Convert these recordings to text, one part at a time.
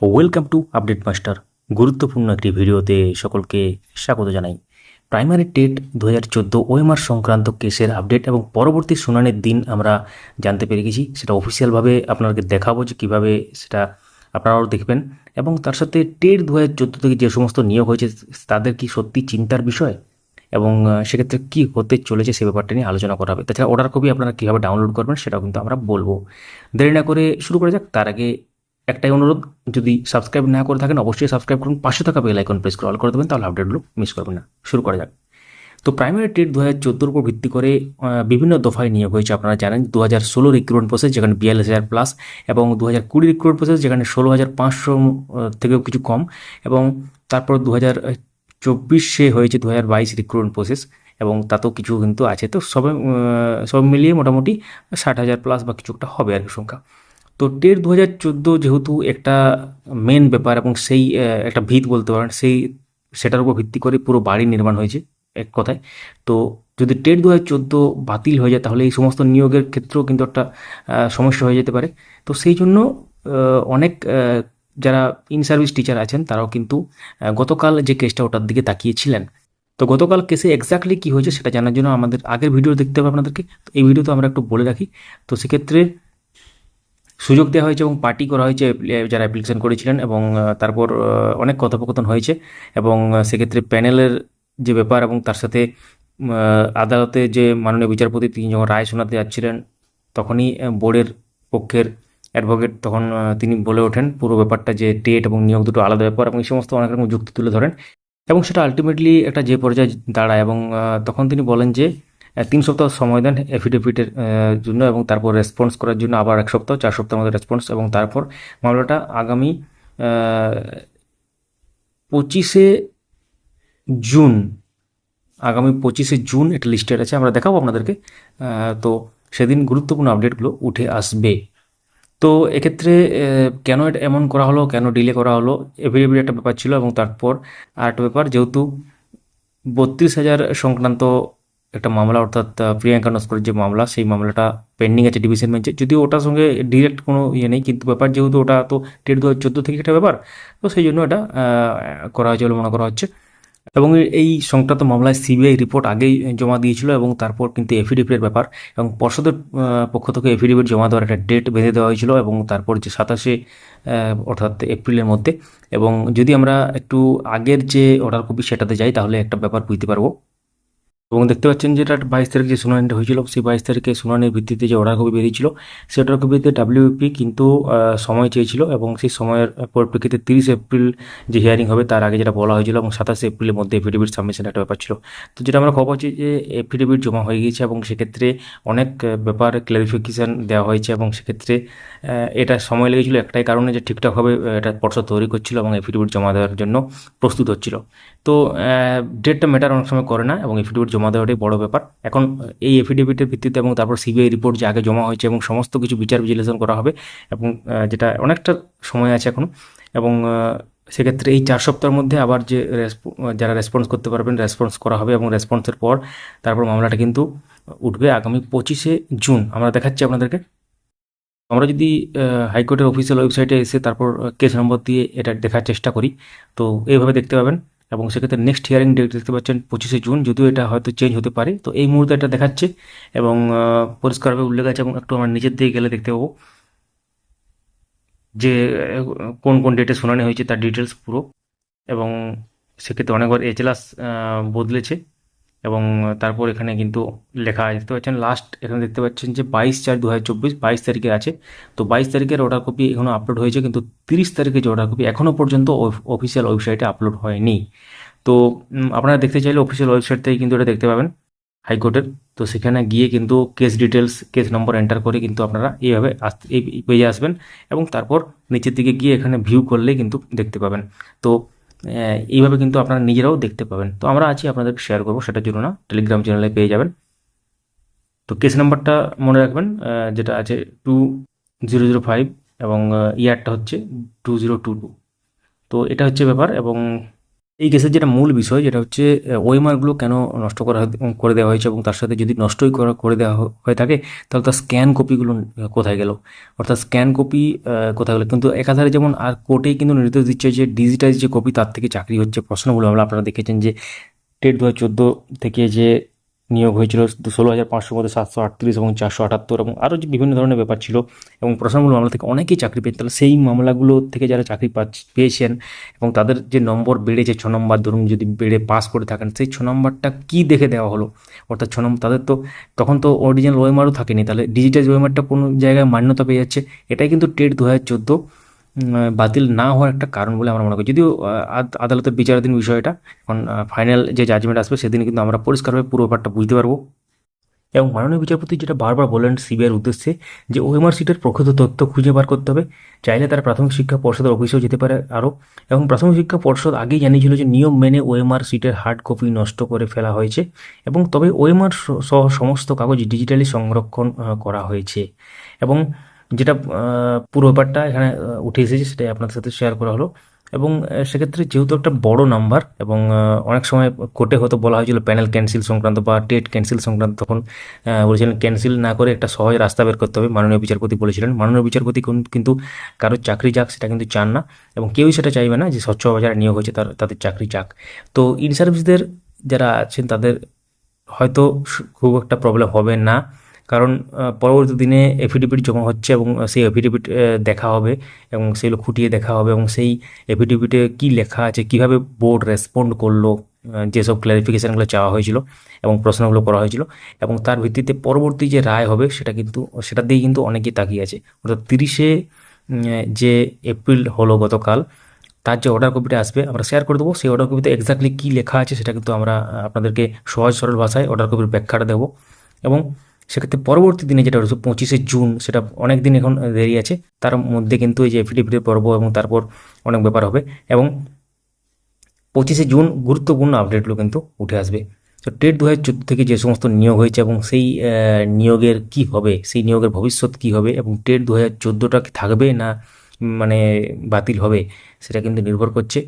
Welcome to update master গুরুত্বপূর্ণ একটি ভিডিওতে সকলকে স্বাগত জানাই। প্রাইমারি টেট দু হাজার চোদ্দ ওএমআর সংক্রান্ত কেসের আপডেট এবং পরবর্তী শুনানির দিন আমরা জানতে পেরে গেছি। সেটা অফিসিয়ালভাবে আপনাদেরকে দেখাবো যে কীভাবে সেটা আপনারাও দেখবেন এবং তার সাথে টেট দু হাজার চোদ্দ থেকে যে সমস্ত নিয়োগ হয়েছে, তাদের কি সত্যি চিন্তার বিষয় এবং সেক্ষেত্রে কী হতে চলেছে সে ব্যাপারটা নিয়ে আলোচনা করা হবে। তাছাড়া অর্ডার কপি আপনারা কীভাবে ডাউনলোড করবেন সেটাও কিন্তু আমরা বলব। দেরি না করে শুরু করা যাক। তার আগে একটাই অনুরোধ, যদি সাবস্ক্রাইব না করে থাকেন, অবশ্যই সাবস্ক্রাইব করুন। পাশে থাকা বেল আইকন প্রেস করে অল করে দেবেন, তাহলে আপডেটগুলো মিস করবেন না। শুরু করা যাক। তো প্রাইমারি টেট দু হাজার উপর ভিত্তি করে বিভিন্ন দফায় নিয়োগ হয়েছে। আপনারা জানেন দু হাজার ষোলো রিক্রুটমেন্ট প্রসেস যেখানে বিয়াল্লিশ হাজার প্লাস এবং দু হাজার কুড়ি রিক্রুটমেন্ট প্রসেস যেখানে ষোলো হাজার পাঁচশো থেকেও কিছু কম। এবং তারপর দু হাজার চব্বিশে হয়েছে দু হাজার বাইশ রিক্রুটমেন্ট প্রসেস এবং তাতেও কিছু কিন্তু আছে। তো সবে সব মিলিয়ে মোটামুটি ষাট হাজার প্লাস বা কিছু একটা হবে আর কি সংখ্যা। তো টেট দু হাজার চোদ্দ যেহেতু একটা মেন ব্যাপার এবং সেই একটা ভিত বলতে পারেন, সেই, সেটার উপর ভিত্তি করে পুরো বাড়ি নির্মাণ হয়েছে, এক কথায়। তো যদি টেট দু হাজার চোদ্দ বাতিল হয়ে যায়, তাহলে এই সমস্ত নিয়োগের ক্ষেত্রেও কিন্তু একটা সমস্যা হয়ে যেতে পারে। তো সেই জন্য অনেক যারা ইন সার্ভিস টিচার আছেন, তারাও কিন্তু গতকাল যে কেসটা ওটার দিকে তাকিয়েছিলেন। তো গতকাল কেসে এক্স্যাক্টলি কী হয়েছে সেটা জানার জন্য আমাদের আগের ভিডিও দেখতে হবে আপনাদেরকে। তো এই ভিডিও তো আমরা একটু বলে রাখি। তো সেক্ষেত্রে সুযোগ দেওয়া হয়েছে এবং পার্টি করা হয়েছে যারা অ্যাপ্লিকেশন করেছিলেন এবং তারপর অনেক কথোপকথন হয়েছে এবং সেক্ষেত্রে প্যানেলের যে ব্যাপার এবং তার সাথে আদালতে যে মাননীয় বিচারপতি তিনি যখন রায় শোনাতে যাচ্ছিলেন, তখনই বোর্ডের পক্ষের অ্যাডভোকেট তখন তিনি বলে ওঠেন পুরো ব্যাপারটা যে টেট এবং নিয়োগ দুটো আলাদা ব্যাপার এবং এই সমস্ত অনেক রকম যুক্তি তুলে ধরেন এবং সেটা আলটিমেটলি একটা যে পর্যায়ে দাঁড়ায় এবং তখন তিনি বলেন যে তিন সপ্তাহ সময় দেন এফিডেভিটের জন্য এবং তারপর রেসপন্স করার জন্য আবার এক সপ্তাহ, চার সপ্তাহের মধ্যে রেসপন্স এবং তারপর মামলাটা আগামী পঁচিশে জুন, আগামী পঁচিশে জুন এটা লিস্টেড আছে, আমরা দেখাবো আপনাদেরকে তো সেদিন গুরুত্বপূর্ণ আপডেটগুলো উঠে আসবে। তো এক্ষেত্রে কেন এটা এমন করা হলো, কেন ডিলে করা হলো এফিডেভিট একটা ব্যাপার ছিল এবং তারপর আর একটা ব্যাপার, যেহেতু বত্রিশ হাজার সংক্রান্ত একটা মামলা, অর্থাৎ প্রিয়াঙ্কা নস্করের যে মামলা, সেই মামলাটা পেন্ডিং আছে ডিভিশন বেঞ্চে যদিও ওটার সঙ্গে ডিরেক্ট কোনো ইয়ে নেই, কিন্তু ব্যাপার যেহেতু ওটা তো টেট দু হাজার চোদ্দ থেকে একটা ব্যাপার, তো সেই জন্য এটা করা হয়েছে বলে মনে করা হচ্ছে। এবং এই সংক্রান্ত মামলায় সিবিআই রিপোর্ট আগেই জমা দিয়েছিল এবং তারপর কিন্তু এফিডেভিটের ব্যাপার এবং পর্ষদের পক্ষ থেকে এফিডেভিট জমা দেওয়ার একটা ডেট বেঁধে দেওয়া হয়েছিল এবং তারপর যে সাতাশে অর্থাৎ এপ্রিলের মধ্যে। এবং যদি আমরা একটু আগের যে অর্ডার কপি সেটাতে যাই, তাহলে একটা ব্যাপার বুঝতে পারব। এবং দেখতে পাচ্ছেন যে এটা বাইশ তারিখ যে শুনানিটা হয়েছিল, সেই বাইশ তারিখে শুনানির ভিত্তিতে যে অর্ডার কপি বেরিয়েছিল সেই অর্ডার কপিতে ডাব্লিউপি কিন্তু সময় চেয়েছিল এবং সেই সময়ের পরিপ্রেক্ষিতে তিরিশ এপ্রিল যে হিয়ারিং হবে, তার আগে যেটা বলা হয়েছিল এবং সাতাশে এপ্রিলের মধ্যে এফিডেভিট সাবমিশন একটা ব্যাপার ছিল। তো যেটা আমরা খবর পাচ্ছি যে এফিডেভিট জমা হয়ে গিয়েছে এবং সেক্ষেত্রে অনেক ব্যাপার ক্লারিফিকেশান দেওয়া হয়েছে এবং সেক্ষেত্রে এটা সময় লেগেছিল একটাই কারণে যে ঠিকঠাকভাবে এটা পর্ষদ তৈরি করছিল এবং এফিডেভিট জমা দেওয়ার জন্য প্রস্তুত হচ্ছিল। তো ডেটটা ম্যাটার অনেক সময় করে না এবং এফিডেভিট জমা দেওয়াটাই বড় ব্যাপার। এখন এই এফিডেভিটের ভিত্তিতে এবং তারপর সিবিআই রিপোর্ট যে আগে জমা হয়েছে এবং সমস্ত কিছু বিচার বিশ্লেষণ করা হবে এবং যেটা অনেকটা সময় আছে এখন এবং সেক্ষেত্রে এই চার সপ্তাহের মধ্যে আবার যে যারা রেসপন্স করতে পারবেন রেসপন্স করা হবে এবং রেসপন্সের পর তারপর মামলাটা কিন্তু উঠবে আগামী পঁচিশে জুন। আমরা দেখাচ্ছি আপনাদেরকে। আমরা যদি হাইকোর্টের অফিসিয়াল ওয়েবসাইটে এসে তারপর কেস নম্বর দিয়ে এটা দেখার চেষ্টা করি, তো এইভাবে দেখতে পাবেন। এবং সেক্ষেত্রে নেক্সট হিয়ারিং ডেট দেখতে পাচ্ছেন পঁচিশে জুন, যদিও এটা হয়তো চেঞ্জ হতে পারে। তো এই মুহূর্তে এটা দেখাচ্ছে এবং পরিষ্কারভাবে উল্লেখ আছে এবং একটু আমার নিজের দিকে গেলে দেখতে পাবো যে কোন কোন ডেটে শুনানি হয়েছে তার ডিটেলস পুরো। এবং সেক্ষেত্রে অনেকবার এজলাস বদলেছে। এবং তারপর এখানে কিন্তু লেখা দেখতে পাচ্ছেন লাস্ট এখানে দেখতে পাচ্ছেন যে বাইশ চার দু হাজার চব্বিশ, বাইশ তারিখে আছে। তো বাইশ তারিখের অর্ডার কপি এখনও আপলোড হয়েছে, কিন্তু তিরিশ তারিখে যে অর্ডার কপি এখনও পর্যন্ত অফিসিয়াল ওয়েবসাইটে আপলোড হয়নি। তো আপনারা দেখতে চাইলে অফিসিয়াল ওয়েবসাইট থেকে কিন্তু এটা দেখতে পাবেন, হাইকোর্টের। তো সেখানে গিয়ে কিন্তু case details case number enter করে কিন্তু আপনারা এইভাবে আসতে এই পেজে আসবেন এবং তারপর নিচের দিকে গিয়ে এখানে ভিউ করলে কিন্তু দেখতে পাবেন। তো এইভাবে কিন্তু আপনারা নিজেরাও দেখতে পাবেন। তো আমরা আছি আপনাদেরকে শেয়ার করব সেটার জন্য না। টেলিগ্রাম চ্যানেলে পেয়ে যাবেন। তো কেস নাম্বারটা মনে রাখবেন যেটা আছে টু জিরো জিরো ফাইভ এবং ইয়ারটা হচ্ছে টু জিরো টু টু তো এটা হচ্ছে ব্যাপার এবং এই কেসের যেটা মূল বিষয়, যেটা হচ্ছে ওয়েমারগুলো কেন নষ্ট করা করে দেওয়া হয়েছে এবং তার সাথে যদি নষ্টই করা, করে দেওয়া হয়ে থাকে, তাহলে তার স্ক্যান কপিগুলো কোথায় গেল? অর্থাৎ স্ক্যান কপি কোথায় গেল? কিন্তু একাধারে যেমন আর কোর্টেই কিন্তু নির্দেশ দিচ্ছে যে ডিজিটাইজ যে কপি, তার থেকে চাকরি হচ্ছে প্রশ্নগুলো। আমরা, আপনারা দেখেছেন যে টেট দু হাজার চোদ্দ থেকে যে নিয়োগ হয়েছিল ষোলো হাজার পাঁচশোর মধ্যে সাতশো আটত্রিশ এবং চারশো আটাত্তর এবং আরও যে বিভিন্ন ধরনের ব্যাপার ছিল এবং প্রশ্নগুলো মামলা থেকে অনেকেই চাকরি পেয়েছেন তাহলে সেই মামলাগুলো থেকে যারা চাকরি পেয়েছেন এবং তাদের যে নম্বর বেড়েছে, ছ নম্বর ধরুন যদি বেড়ে পাস করে থাকেন, সেই ছ নম্বরটা কী দেখে দেওয়া হলো? অর্থাৎ ছ নম্বর তাদের তো তখন তো অরিজিনাল ওয়েমারও থাকেনি। তাহলে ডিজিটাল ওয়েমারটা কোনো জায়গায় মান্যতা পেয়ে যাচ্ছে? এটাই কিন্তু টেট দু হাজার চোদ্দ বাতিল না হওয়ার একটা কারণ বলে আমরা মনে করি। যদিও আদ- আদালতের বিচারাধীন বিষয়টা, এখন ফাইনাল যে জাজমেন্ট আসবে সেদিন কিন্তু আমরা পরিষ্কারভাবে পুরো ব্যাপারটা বুঝতে পারব। এবং মাননীয় বিচারপতি যেটা বারবার বলেন সিবিআইয়ের উদ্দেশ্যে, যে ওএমআর সিটের প্রকৃত তথ্য খুঁজে বার করতে হবে। চাইলে তারা প্রাথমিক শিক্ষা পর্ষদের অফিসেও যেতে পারে আরও। এবং প্রাথমিক শিক্ষা পর্ষদ আগেই জানিয়েছিল যে নিয়ম মেনে ওএমআর সিটের হার্ড কপি নষ্ট করে ফেলা হয়েছে। এবং তবে ওএমআর সহ সমস্ত কাগজ ডিজিটালি সংরক্ষণ করা হয়েছে। এবং যেটা পুরো ব্যাপারটা এখানে উঠে এসেছে, সেটাই আপনাদের সাথে শেয়ার করা হলো। এবং সেক্ষেত্রে যেহেতু একটা বড় নাম্বার এবং অনেক সময় কোর্টে হয়তো বলা হয়েছিল প্যানেল ক্যান্সেল সংক্রান্ত বা টেট ক্যান্সেল সংক্রান্ত, তখন বলেছিলেন ক্যান্সেল না করে একটা সহজ রাস্তা বের করতে হবে, মাননীয় বিচারপতি বলেছিলেন। মাননীয় বিচারপতি কোন- কিন্তু কারোর চাকরি যাক, সেটা কিন্তু চান না, এবং কেউই সেটা চাইবে না যে স্বচ্ছ যারা নিয়োগ হয়েছে, তার, তাদের চাকরি যাক। তো ইন সার্ভিসদের যারা আছেন, তাদের হয়তো খুব একটা প্রবলেম হবে না। কারণ পরবর্তী দিনে এফিডেভিট জমা হচ্ছে এবং সেই এফিডেভিট দেখা হবে এবং সেগুলো খুঁটিয়ে দেখা হবে এবং সেই এফিডেভিটে কী লেখা আছে, কীভাবে বোর্ড রেসপন্ড করল যেসব ক্ল্যারিফিকেশানগুলো চাওয়া হয়েছিল এবং প্রশ্নগুলো করা হয়েছিল এবং তার ভিত্তিতে পরবর্তী যে রায় হবে সেটা কিন্তু, সেটা দিয়ে কিন্তু অনেকেই তাকিয়ে আছে। অর্থাৎ তিরিশে যে এপ্রিল হলো গতকাল, তার যে অর্ডার কপিটা আসবে, আমরা শেয়ার করে দেবো। সেই অর্ডার কপিতে এক্স্যাক্টলি কী লেখা আছে সেটা কিন্তু আমরা আপনাদেরকে সহজ সরল ভাষায় অর্ডার কপির ব্যাখ্যাটা দেবো এবং সেক্ষেত্রে পরবর্তী দিনে যেটা রয়েছে পঁচিশে জুন, সেটা অনেক দিন এখন দেরি আছে। তার মধ্যে কিন্তু এই যে এফিডেভিটের পর্ব এবং তারপর অনেক ব্যাপার হবে এবং পঁচিশে জুন গুরুত্বপূর্ণ আপডেটগুলো কিন্তু উঠে আসবে। তো টেট দু হাজার চোদ্দ থেকে যে সমস্ত নিয়োগ হয়েছে এবং সেই নিয়োগের কি হবে, সেই নিয়োগের ভবিষ্যৎ কি হবে এবং টেট দু হাজার চোদ্দোটা থাকবে না মানে বাতিল হবে, সেটা কিন্তু নির্ভর করছে।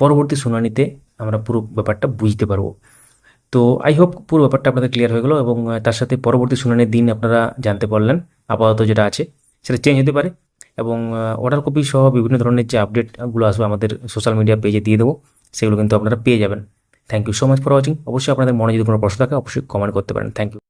পরবর্তী শুনানিতে আমরা পুরো ব্যাপারটা বুঝতে পারব। তো আই হোপ পুরো ব্যাপারটা আপনাদের ক্লিয়ার হয়ে গেলো এবং তার সাথে পরবর্তী শুনানির দিন আপনারা জানতে পারলেন, আপাতত যেটা আছে, সেটা চেঞ্জ হতে পারে এবং অর্ডার কপি সহ বিভিন্ন ধরনের যে আপডেটগুলো আসবে আমাদের সোশ্যাল মিডিয়া পেজে দিয়ে দেবো, সেগুলো কিন্তু আপনারা পেয়ে যাবেন। Thank you so much for watching অবশ্যই আপনাদের মনে যদি কোনো প্রশ্ন থাকে, অবশ্যই কমেন্ট করতে পারেন। Thank you